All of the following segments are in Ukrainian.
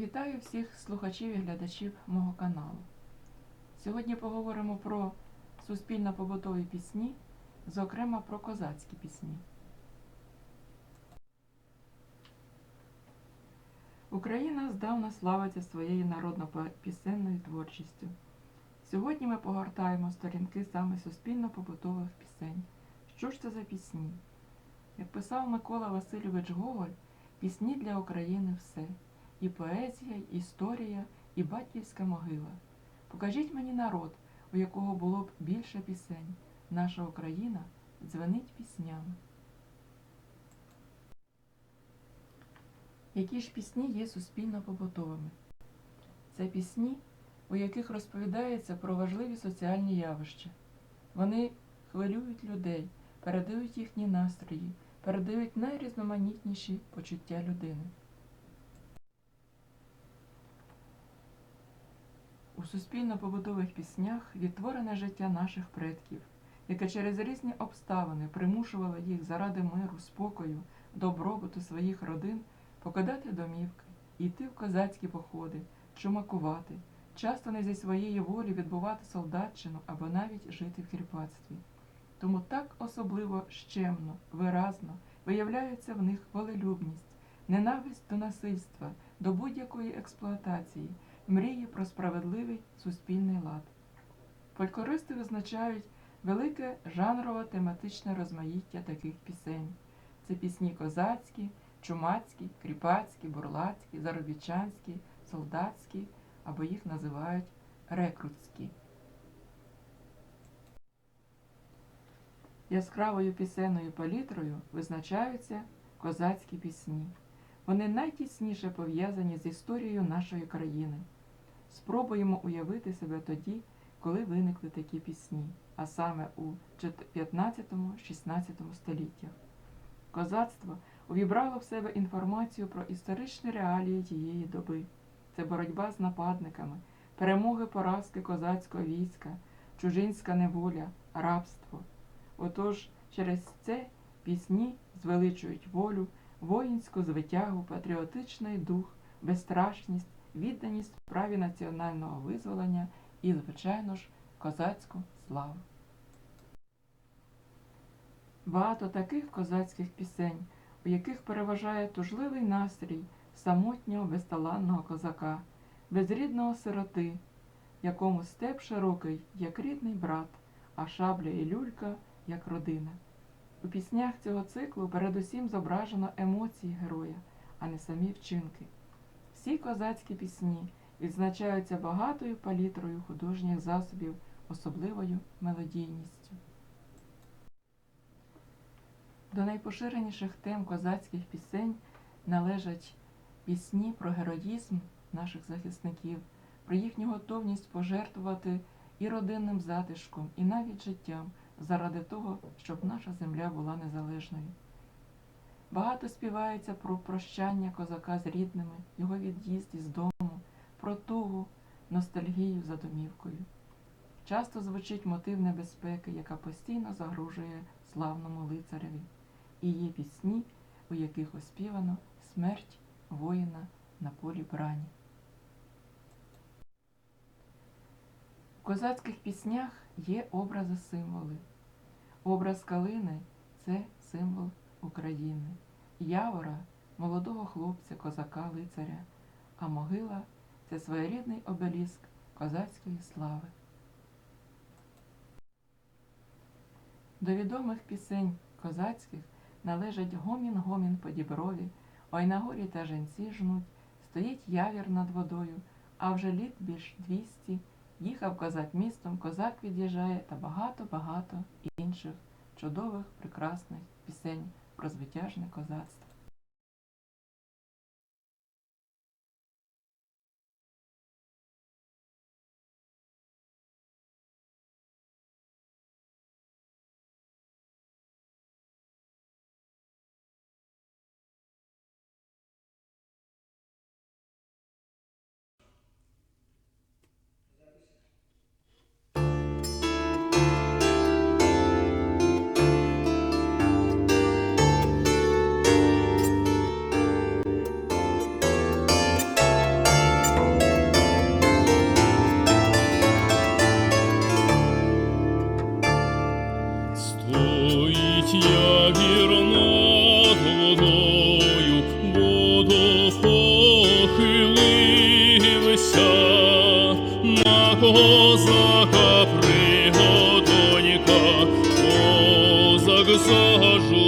Вітаю всіх слухачів і глядачів мого каналу. Сьогодні поговоримо про суспільно-побутові пісні, зокрема про козацькі пісні. Україна здавна славиться своєю народно-пісенною творчістю. Сьогодні ми погортаємо сторінки саме суспільно-побутових пісень. Що ж це за пісні? Як писав Микола Васильович Гоголь, пісні для України все і поезія, і історія, і батьківська могила. Покажіть мені народ, у якого було б більше пісень. Наша Україна дзвенить піснями. Які ж пісні є суспільно побутовими? Це пісні, у яких розповідається про важливі соціальні явища. Вони хвилюють людей, передають їхні настрої, передають найрізноманітніші почуття людини. У суспільно-побутових піснях відтворене життя наших предків, яке через різні обставини примушувало їх заради миру, спокою, добробуту своїх родин покидати домівки, йти в козацькі походи, чумакувати, часто не зі своєї волі відбувати солдатчину або навіть жити в кріпацтві. Тому так особливо щемно, виразно виявляється в них волелюбність, ненависть до насильства, до будь-якої експлуатації мрії про справедливий суспільний лад. Фольклористи визначають велике жанрове тематичне розмаїття таких пісень. Це пісні козацькі, чумацькі, кріпацькі, бурлацькі, заробітчанські, солдатські, або їх називають рекрутські. Яскравою пісенною палітрою визначаються козацькі пісні. Вони найтісніше пов'язані з історією нашої країни. Спробуємо уявити себе тоді, коли виникли такі пісні, а саме у 15-16 століттях. Козацтво увібрало в себе інформацію про історичні реалії тієї доби. Це боротьба з нападниками, перемоги поразки козацького війська, чужинська неволя, рабство. Отож, через це пісні звеличують волю, воїнську звитягу, патріотичний дух, безстрашність, відданість справі національного визволення і, звичайно ж, козацьку славу. Багато таких козацьких пісень, у яких переважає тужливий настрій самотнього безталанного козака, безрідного сироти, якому степ широкий, як рідний брат, а шабля і люлька як родина. У піснях цього циклу передусім зображено емоції героя, а не самі вчинки. Всі козацькі пісні відзначаються багатою палітрою художніх засобів, особливою мелодійністю. До найпоширеніших тем козацьких пісень належать пісні про героїзм наших захисників, про їхню готовність пожертвувати і родинним затишком, і навіть життям заради того, щоб наша земля була незалежною. Багато співається про прощання козака з рідними, його від'їзд із дому, про тугу, ностальгію за домівкою. Часто звучить мотив небезпеки, яка постійно загрожує славному лицареві, і є пісні, у яких оспівано смерть воїна на полі брані. В козацьких піснях є образи символи. Образ калини це символ України, явора молодого хлопця, козака, лицаря, а могила це своєрідний обеліск козацької слави. До відомих пісень козацьких належать гомін-гомін по діброві, ой на горі та женці жнуть, стоїть явір над водою, а вже літ більш двісті, їхав козак містом, козак від'їжджає та багато-багато інших чудових, прекрасних пісень про звитяжне козацтво.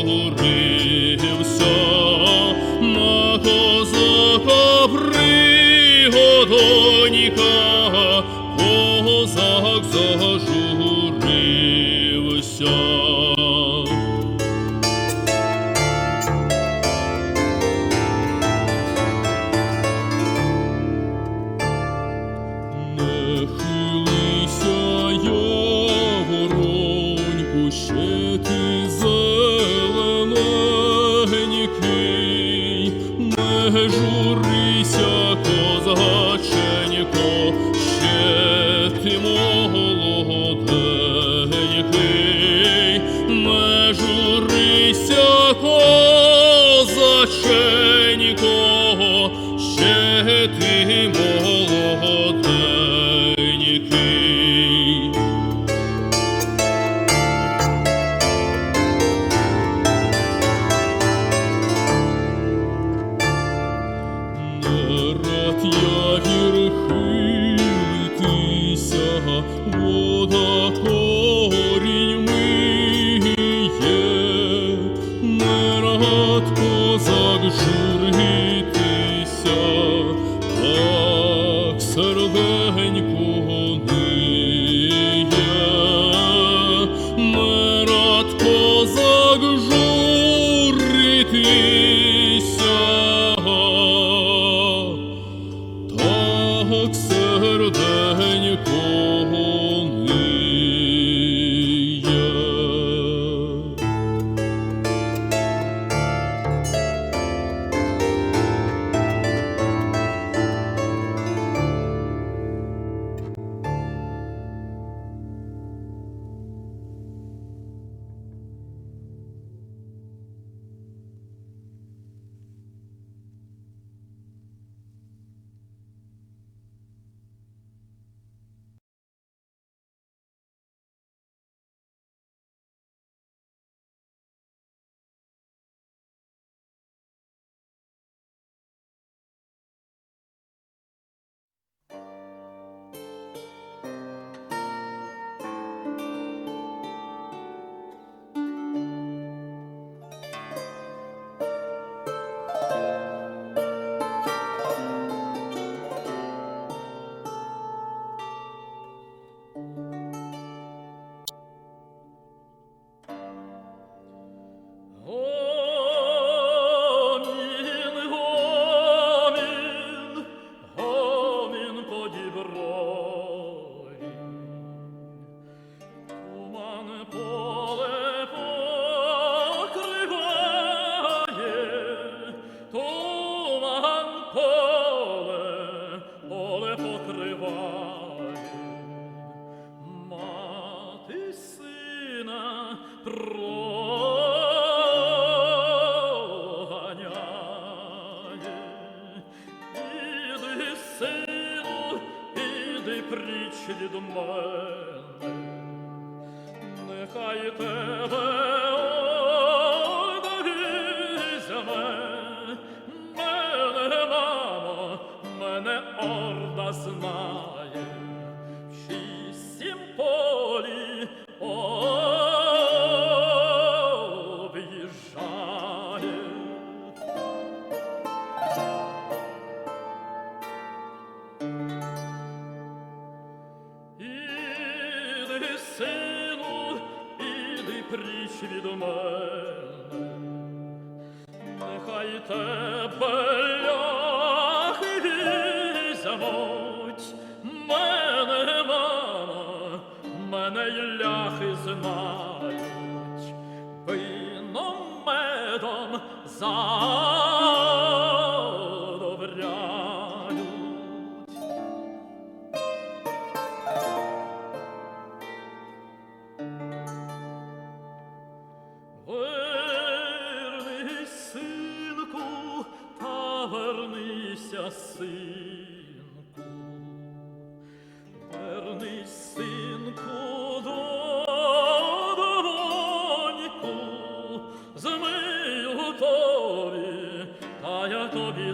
журився на козака пригодоніка, козак зажурився. Who чудо. крива. сину, іди пріч від мене, нехай тебе ляхи візьмуть, мене мама, мене й ляхи знають, вином медом за.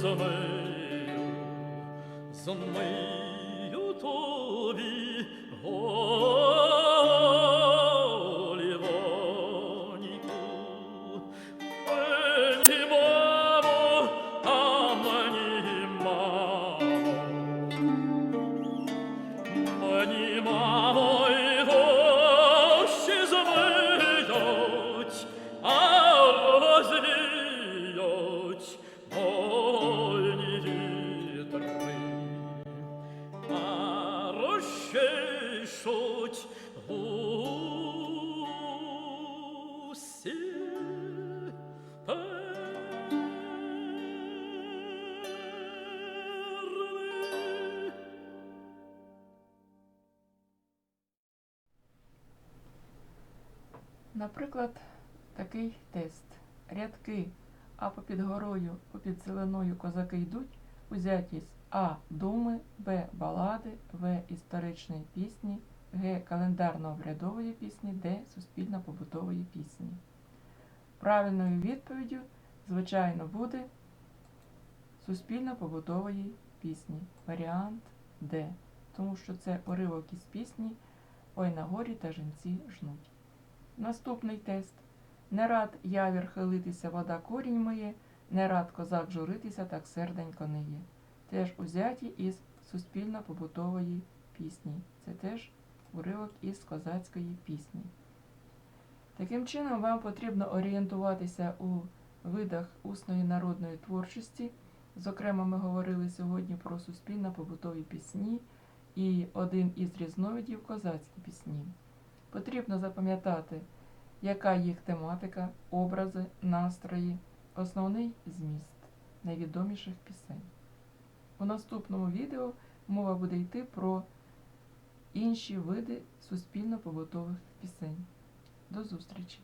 за нею, за нею. Наприклад, такий тест. Рядки А попід горою, попід зеленою козаки йдуть, узяті з А. Думи, Б. Балади, В. Історичної пісні, Г. Календарно-обрядової пісні, Д. Суспільно-побутової пісні. Правильною відповіддю, звичайно, буде суспільно-побутової пісні. Варіант Д. Тому що це уривок із пісні Ой на горі та жінці жнуть. Наступний тест. Не рад явір хилитися, вода корінь миє, не рад козак журитися, так серденько не є. Теж узяті із суспільно-побутової пісні. Це теж уривок із козацької пісні. Таким чином, вам потрібно орієнтуватися у видах усної народної творчості. Зокрема, ми говорили сьогодні про суспільно-побутові пісні і один із різновидів козацькі пісні. Потрібно запам'ятати, яка їх тематика, образи, настрої, основний зміст найвідоміших пісень. У наступному відео мова буде йти про інші види суспільно-побутових пісень. До зустрічі!